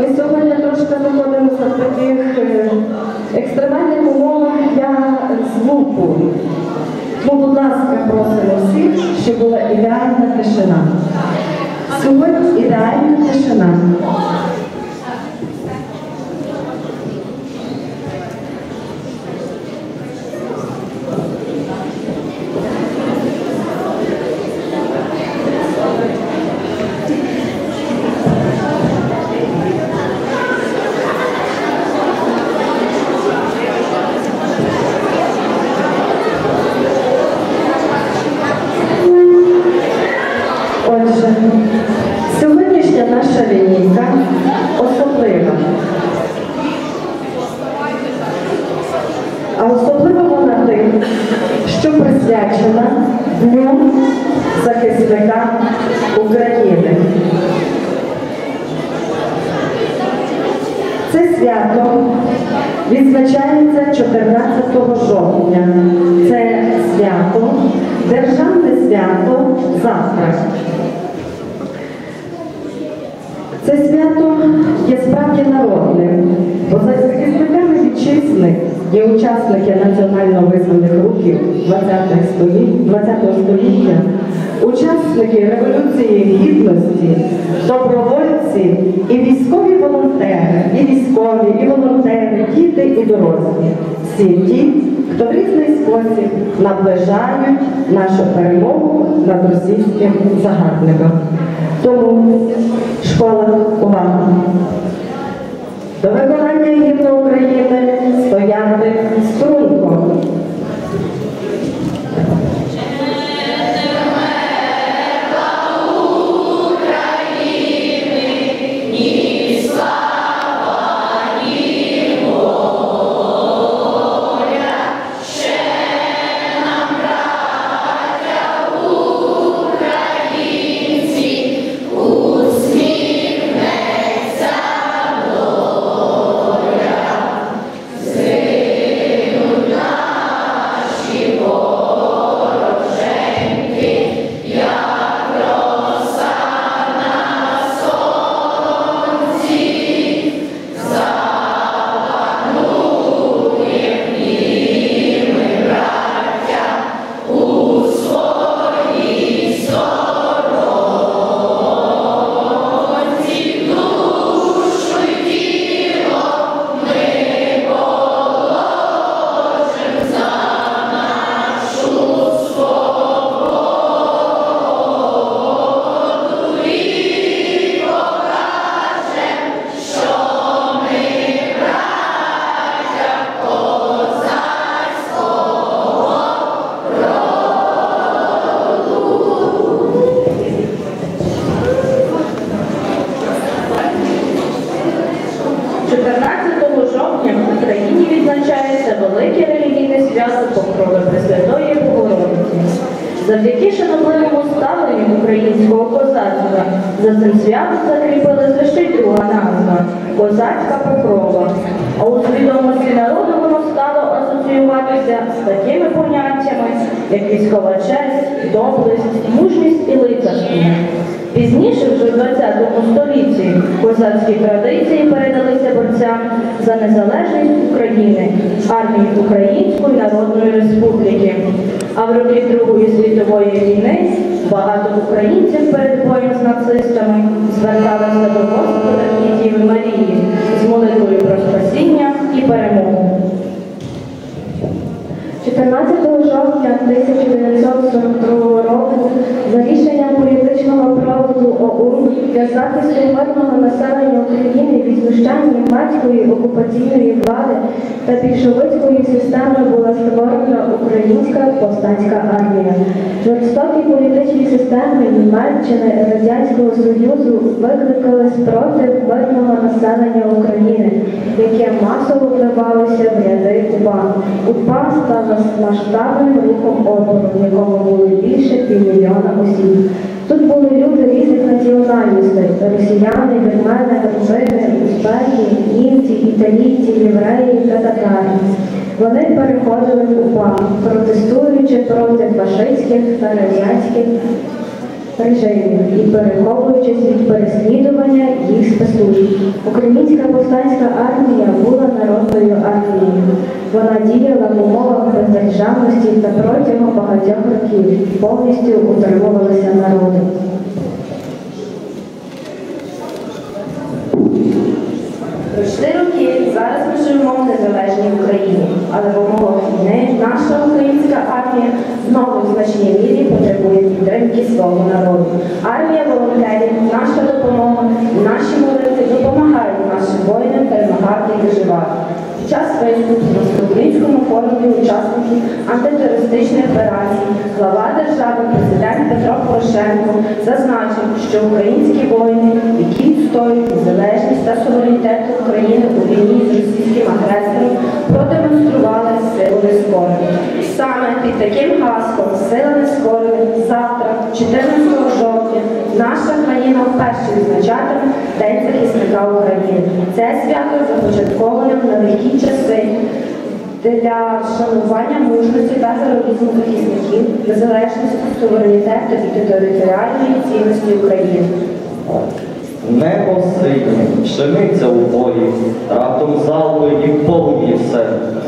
Ми сьогодні трошки знаходимося в таких е, екстремальних умовах для звуку. Тому, будь ласка, просимо всіх, щоб була ідеальна тишина. Сьогодні ідеальна тишина. Отже, сьогоднішня наша лінійка особлива. А особлива вона тим, що присвячена Дню захисника України. Це свято відзначається 14 жовтня. Це свято, державне свято завтра. Це свято є справді народним, бо за захисниками вітчизни є учасники національно визваних рухів 20-х 20-го століття, учасники Революції Гідності, добровольці і військові волонтери, і військові, і волонтери, діти і дорослі. Всі ті, хто в різний спосіб наближають нашу перемогу над російським загарбником. Тому школа увага. До виконання гімну України стояти струнко. Українського козацтва за цим святом закріпили лише друга назва козацька покрова. А у свідомості народу воно стало асоціюватися з такими поняттями, як військова честь, доблесть, мужність і лицарство. Пізніше, вже в 20 столітті, козацькі традиції передалися борцям за незалежність України, армії Української Народної Республіки. А в роки Другої світової війни багато українців перед боєм з нацистами зверталися до Господа і Діви Марії з молитвою про спасіння і перемогу. 14 жовтня 1942 року за рішенням політичного проводу ОУН для захисту мирного населення України від знущань німецької окупаційної влади та більшовицької системи була створена Українська повстанська армія. Жорстокі політичні системи Німеччини Радянського Союзу викликали спротив мирного населення України, яке масово вливалося в ряди УПА. УПА стала масштабним рухом опору, в якому було більше півмільйона осіб. Тут були люди різних національностей росіяни, вірмени, грузини, узбеки, німці, італійці, євреї та татари. Вони переходили в УПА, протестуючи проти фашистських та радянських режимів і переховуючись від переслідування їх спецслужб. Українська повстанська армія була народною армією. Вона діяла в умовах бездержавності та протягом багатьох років повністю утримувалася народом. Пройшли роки, зараз ми живемо в незалежній Україні, але в умовах війни наша українська армія знову в значній мірі потребує підтримки свого народу. Армія волонтерів, наша допомога, і Виступу на Всеукраїнському форумі учасників антитерористичної операції глава держави президент Петро Порошенко зазначив, що українські воїни, які відстоюють незалежність та суверенітет України у війні з російським агресором, продемонстрували силу нескорених. Саме під таким гаслом Сила нескорених завтра, 14 жовтня, наша країна вперше відзначатиме День захисника України. Це свято започатковане в нелегкі часи для шанування мужності та заробітних захисників, незалежності, суверенітету і територіальної цінності України. Небо синє, пшениця у полі, раптом залпою і полум'є все,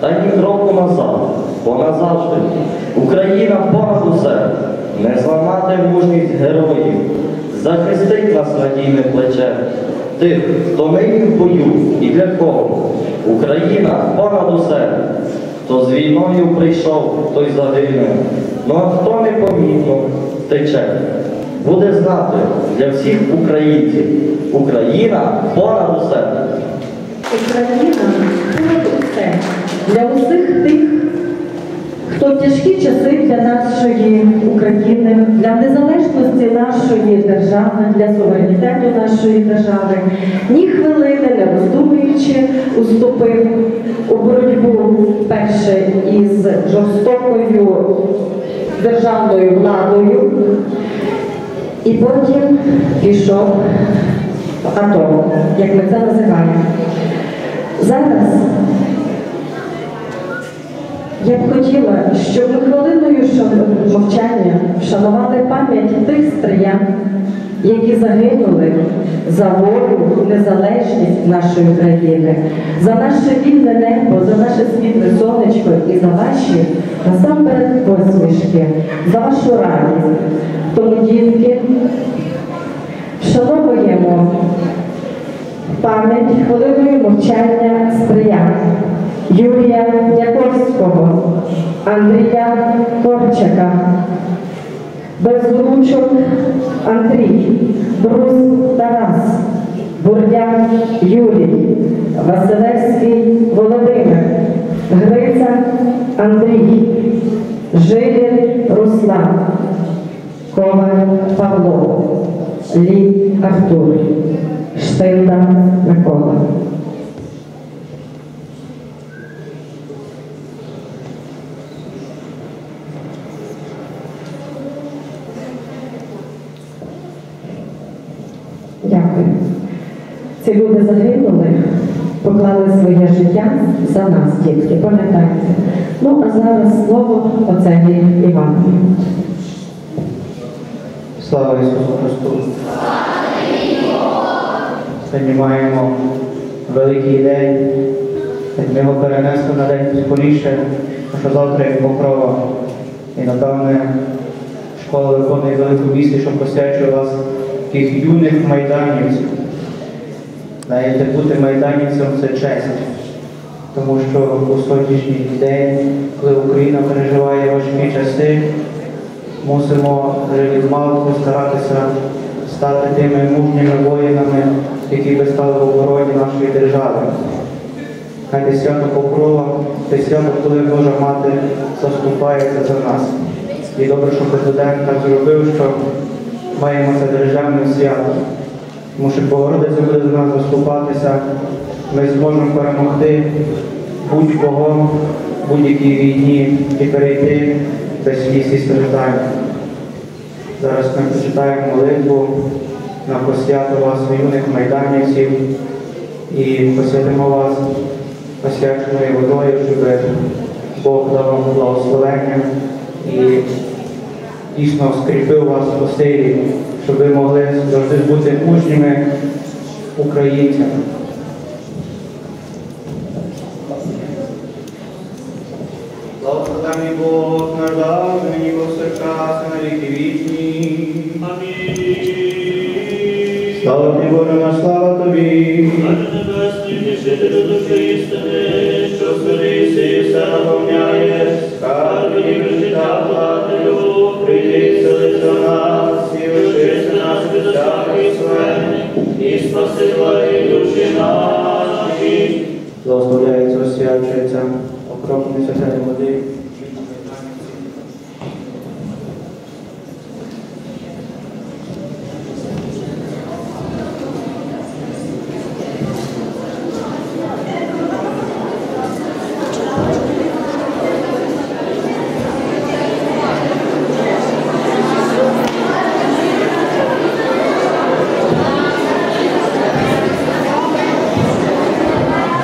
та ні кроку назад, бо назавжди. Україна понад усе, не зламати мужність героїв, захистить нас надійне плече, тих, хто нині в бою і для кого. Україна понад усе, хто з війною прийшов, той загине, ну а хто непомітно втече буде знати для всіх українців. Україна понад усе. Україна понад усе для усіх тих, хто в тяжкі часи для нашої України, для незалежності нашої держави, для суверенітету нашої держави, ні хвилини не роздумуючи, уступив у боротьбу перше із жорстокою державною владою. І потім пішов в АТО, як ми це називаємо. Зараз я б хотіла, щоб ми хвилиною мовчання вшанували пам'ять тих стріян, які загинули за волю, незалежність нашої країни, за наше вільне небо, за наше світле сонечко і за ваші насамперед посмішки, за вашу радість. Тому, вшановуємо пам'ять хвилиною мовчання стрия Юрія Яковського, Андрія Корчака, Безручок Андрій, Брус Тарас, Бурдяк Юрій, Василевський Володимир, Гриця Андрій, Жилін Руслан, Коваль Павло, Лі Артур, Штилда Микола. Дякую. Ці люди загинули, поклали своє життя за нас, дітки, пам'ятайте. Ну, а зараз слово отцеві Івану. Слава Ісусу Христу! Сьогодні маємо великий день, ми його перенесли на день скоріше, що завтра є покрова. І напевне школа виконує велику місію, що посвячує вас таких юних майданівців. Знаєте, бути майданівцем це честь, тому що у сьогоднішній день, коли Україна переживає важкі часи, мусимо вже від малку старатися стати тими мужніми воїнами, які би стали в обороні нашої держави. Хай свято Покрова, те свято, коли Божа Мати заступається за нас. І добре, що президент так зробив, що маємо це державне свято. Тому що Богородиця буде за нас заступатися, ми зможемо перемогти будь-кого, будь-якій війні і перейти без сліз страждань. Зараз ми прочитаємо молитву на посвяту вас юних майданівців і посвятимо вас посвяченою водою, щоб Бог дав вам благословення і дійсно скріпив вас по силі, щоб ви могли завжди бути мужніми українцями. Слава тобі, Боже наш, слава тобі. Отче Небесний, тішителю душі істини, що звелися і все наповняєш, скарби ніби життя владою, прийди, селися в нас, і очисти нас від всякої смерті, і спаси твої душі наші. Благословляється, освячується, окропний святої води.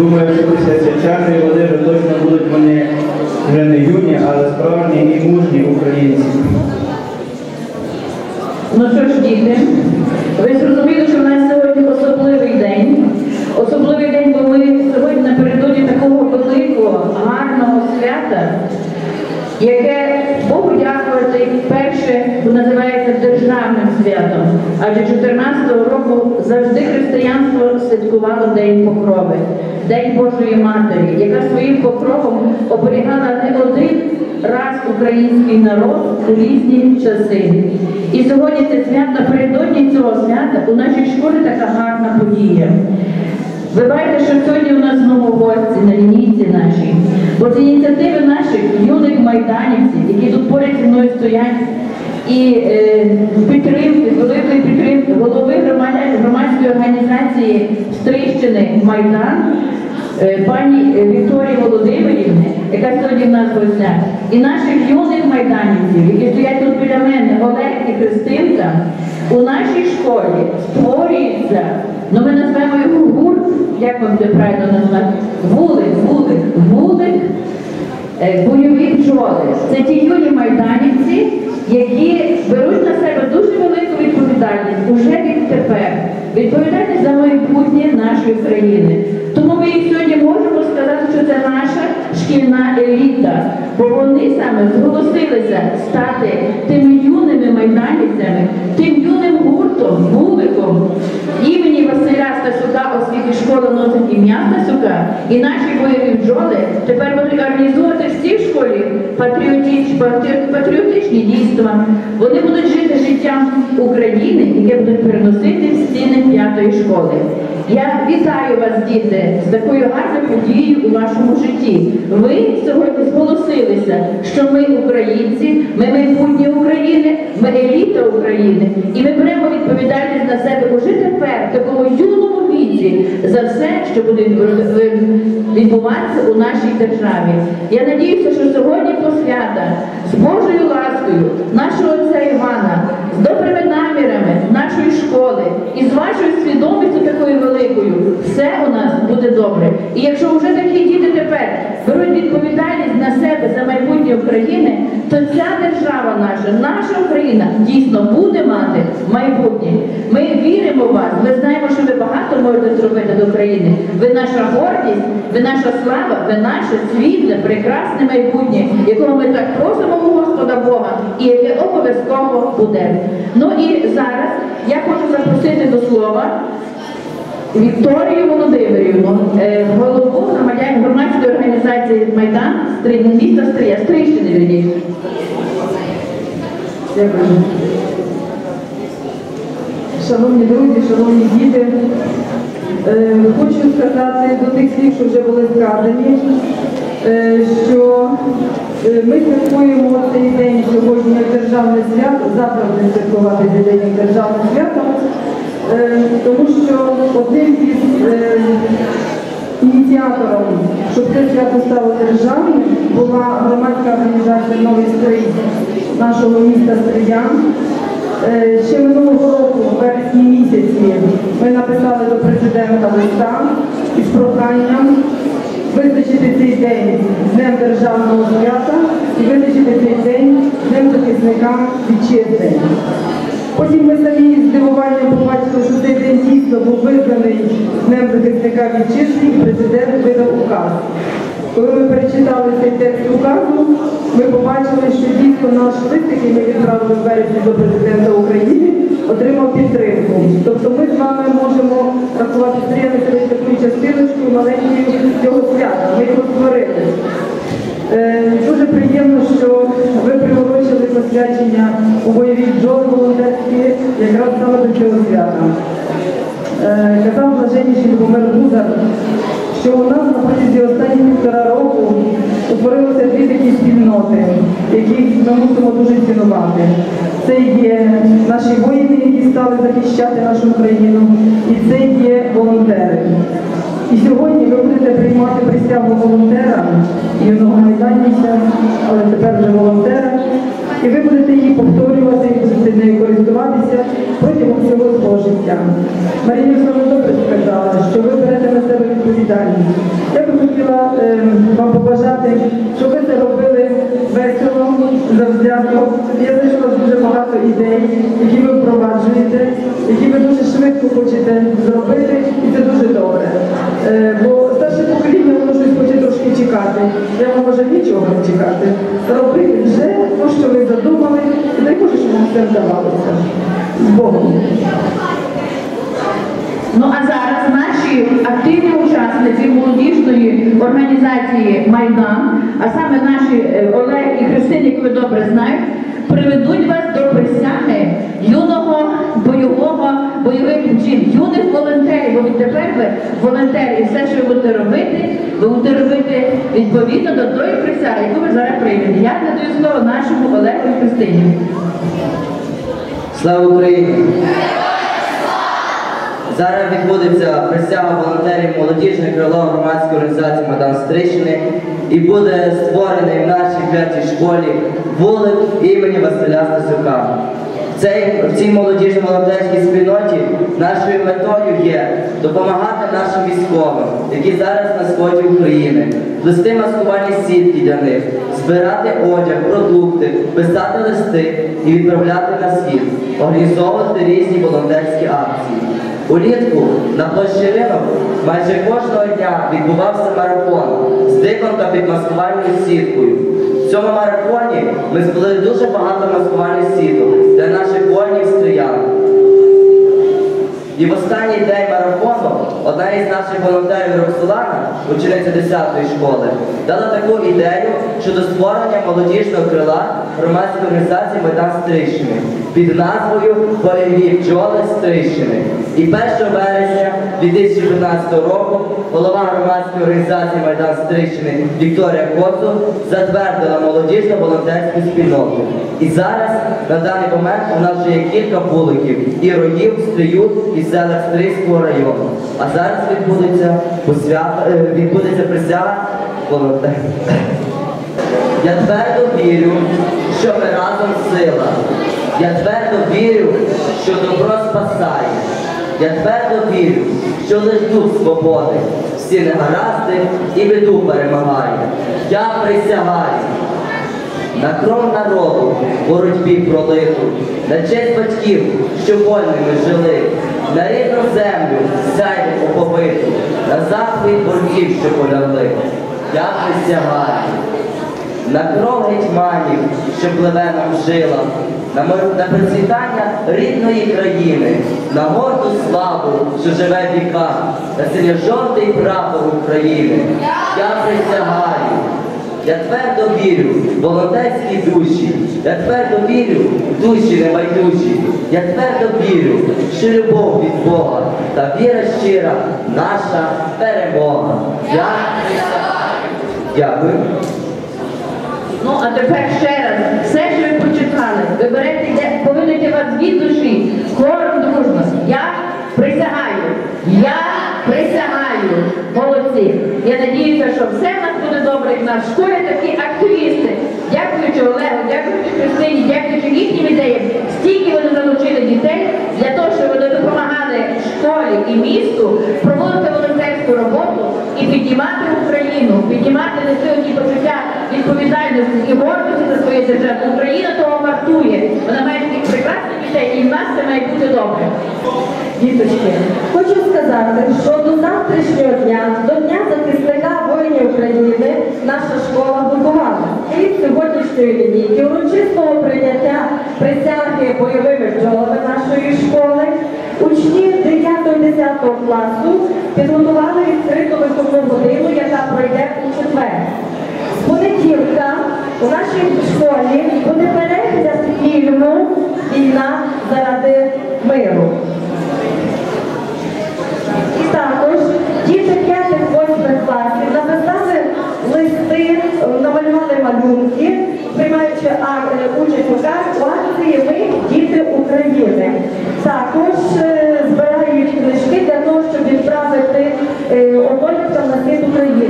Думаю, що після свячаної води вже точно будуть вони вже не юні, але справжні і мужні українці. Ну що ж, діти, ви зрозуміли, що в нас сьогодні особливий день. Особливий день, бо ми сьогодні напередодні такого великого, гарного свята, яке Богу дякувати перше називається державним святом. Адже 14-го року завжди християнство святкувало День Покрови, День Божої Матері, яка своїм покровом оберігала не один раз український народ у різні часи. І сьогодні це свято напередодні цього свята у нашій школі така гарна подія. Ви бачите, що сьогодні у нас знову гості на лінійці нашій. Бо це ініціативи наших юних майданівців, які тут поряд зі мною стоять, і підтримки, з великої підтримки голови громадської організації Стрищини Майдан, е, пані е, Вікторії Володимирівни, яка сьогодні в нас в гостях, і наших юних майданівців, які стоять тут біля мене, Олег і Христинка, у нашій школі створюється, ну ми назвемо його гурт, як вам це правильно назвати? Вулик, вулик, вулик Е, бойові бджоли. Це ті юні майданівці, які беруть на себе дуже велику відповідальність уже відтепер. Відповідальність за майбутнє нашої країни. Тому ми і сьогодні можемо сказати, що це наша шкільна еліта, бо вони саме зголосилися стати тими юними майданівцями, тим юним гуртом, вуликом імені Василя Стасюка, освіти школа носить м'яса сука, і наші бойові бджоли тепер будуть організовувати в школі патріотич- патрі- патріотичні дійства. Вони будуть жити життям України, яке будуть переносити в стіни п'ятої школи. Я вітаю вас, діти, з такою гарною подією у вашому житті. Ви сьогодні зголосилися, що ми українці, ми майбутнє України, ми еліта України, і ми беремо відповідальність на себе уже тепер, в такому юному віці, за все, що буде відбуватися у нашій державі. Я надіюся, що сьогодні посвята з Божою ласкою нашого отця Івана, з добрими намірами нашої школи і з вашою свідомістю такою великою, все у нас буде добре. І якщо вже такі діти тепер беруть відповідальність на себе за майбутнє України, то ця держава наша, наша Україна дійсно буде мати майбутнє. Ми віримо в вас. Ми знаємо, що ви можете зробити до країни. Ви наша гордість, ви наша слава, ви наше світле, прекрасне майбутнє, якого ми так просимо у Господа Бога, і яке обов'язково буде. Ну і зараз я хочу запросити до слова Вікторію Володимирівну, е, голову громадян громадської організації Майдан міста Стрия, Стрийщини вірніше. Дякую. Шановні друзі, шановні діти, хочу сказати до тих слів, що вже були сказані, е, що е, ми святкуємо цей день сьогодні як державне свято, завтра будемо святкувати цей день як державне свято, е, тому що одним із е, ініціатором, щоб це свято стало державним, була громадська організація Новий стрій нашого міста Стриян. Е, Ще минулого року, в вересні місяці, ми написали до президента листа із проханням визначити цей день Днем Державного свята і визначити цей день Днем захисника вітчизни. Потім ми самі з здивуванням побачили, що цей день дійсно був визнаний Днем захисника вітчизни і президент видав указ. Коли ми перечитали цей текст указу, ми побачили, що дійсно наш лист, який ми відправили в вересні до президента України, отримав підтримку. Тобто ми з вами можемо рахувати приємними такою частиночкою маленькою цього свята. Ми його створили. Е, Дуже приємно, що ви приурочили посвячення у бойові бджоли волонтерські якраз саме до цього свята. Е, Казав блаженніший Любомир Гузар, що у нас на протязі останніх півтора року утворилося дві такі спільноти, яких ми мусимо дуже цінувати. Це є наші воїни, які стали захищати нашу країну, і це є волонтери. І сьогодні ви будете приймати присягу волонтера, юного майданівця, але тепер вже волонтера. І ви будете її повторювати, будете нею користуватися протягом всього свого життя. Марія Юрійовна добре сказала, що ви берете на себе відповідальність. Я би хотіла е, вам побажати, щоб ви це робили весело, завзято. Я вас дуже багато ідей, які ви впроваджуєте, які ви дуже швидко хочете зробити, і це дуже добре. Е, бо старше покоління воно щось хоче трошки чекати. Я вам бажаю нічого не чекати. Робити вже те, що ви задумали, і дай Боже, щоб вам все вдавалося. З Богом. Ну а зараз наші активні учасниці молодіжної організації Майдан, а саме наші е, Олег і Христина, які ви добре знаєте, приведуть вас до присяги юного бойового бойових чин, юних волонтерів. Ви волонтери, і все, що ви будете робити, ви будете робити відповідно до тої присяги, яку ви зараз приймете. Я надаю слово нашому Олегу і Христині. Слава Україні! Зараз відбудеться присяга волонтерів молодіжної крило громадської організації Майдан Стрищини і буде створений в нашій п'ятій школі вулик імені Василя Стасюка. В цій, в цій молодіжній волонтерській спільноті нашою метою є допомагати нашим військовим, які зараз на сході України, плести маскувальні сітки для них, збирати одяг, продукти, писати листи і відправляти на схід, організовувати різні волонтерські акції. Улітку на площі ринок майже кожного дня відбувався марафон з диком та під маскувальною сіткою. В цьому марафоні ми збили дуже багато маскувальних сіток для наших воїнів стріян. І в останній день марафону одна із наших волонтерів Роксолана, учениця 10-ї школи, дала таку ідею щодо створення молодіжного крила громадської організації Майдан Стрищини під назвою Бойові бджоли Стрищини. І 1 вересня 2015 року голова громадської організації Майдан Стрищини Вікторія Коцу затвердила молодіжну волонтерську спільноту. І зараз на даний момент у нас вже є кілька вуликів і роїв, стрію і селах Стрийського району. А зараз відбудеться посвята, е, відбудеться присяга волонтерів. Я твердо вірю, що ми разом сила. Я твердо вірю, що добро спасає. Я твердо вірю, що лиш дух свободи, всі негаразди і біду перемагає. Я присягаю на кров народу боротьбі пролиту, на честь батьків, що вольними жили, на рідну землю сяйву оповиту, на заповідь борців, що полягли. Я присягаю на кров гетьманів, що пливе нам жила, на, на процвітання рідної країни, на горду славу, що живе в віках, на синьо-жовтий прапор України. Я присягаю. Я твердо вірю в волонтерські душі, я твердо вірю в душі небайдужі, я твердо вірю, що любов від Бога та віра щира наша перемога. Я присягаю. Дякую. Ну, а тепер ще раз, все, що ви прочитали, ви берете, де повинно вас від душі, хором дружно. Я присягаю. Я присягаю. Молодці. Я надіюся, що все в нас буде добре. В нас школі такі активісти. Дякуючи Олегу, дякуючи Христині, дякуючи їхнім ідеям. Стільки вони залучили дітей для того, щоб вони допомагали школі і місту проводити волонтерську роботу і піднімати Україну відповідальності і гордості за своє державу. Україна того вартує. Вона має таких прекрасних дітей, і в нас це має бути добре. Діточки, хочу сказати, що до завтрашнього дня, до Дня захисника воїнів України, наша школа готувала. Від сьогоднішньої лінійки урочистого прийняття присяги бойовими вчолами нашої школи, учні 9-10 класу підготували відкриту високу годину, яка пройде у четвер. У нашій школі буде перегляд фільму Війна заради миру. І також діти 5-8 класів написали листи, намалювали малюнки, приймаючи е, участь у акції Ми діти України. Також е, збирають книжки для того, щоб відправити е, одноліткам на світ України.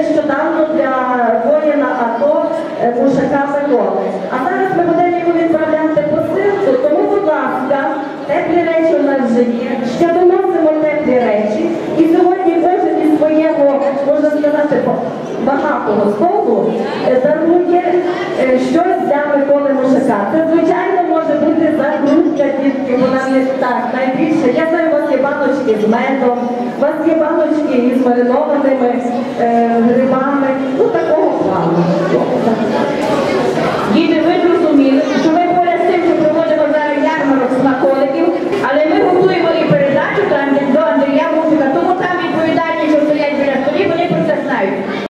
Нещодавно для воїна АТО е, Мушака Миколи. А зараз ми будемо йому відправляти посилку, тому, будь ласка, теплі речі у нас вже є. Ще доносимо теплі речі. І сьогодні кожен із свого, можна сказати, багатого столу е, дарує е, щось для Миколи Мушака. Це, звичайно, може бути закрутка дітки, вона не так найбільше є баночки з медом, у вас є баночки з маринованими е, грибами, ну такого плану.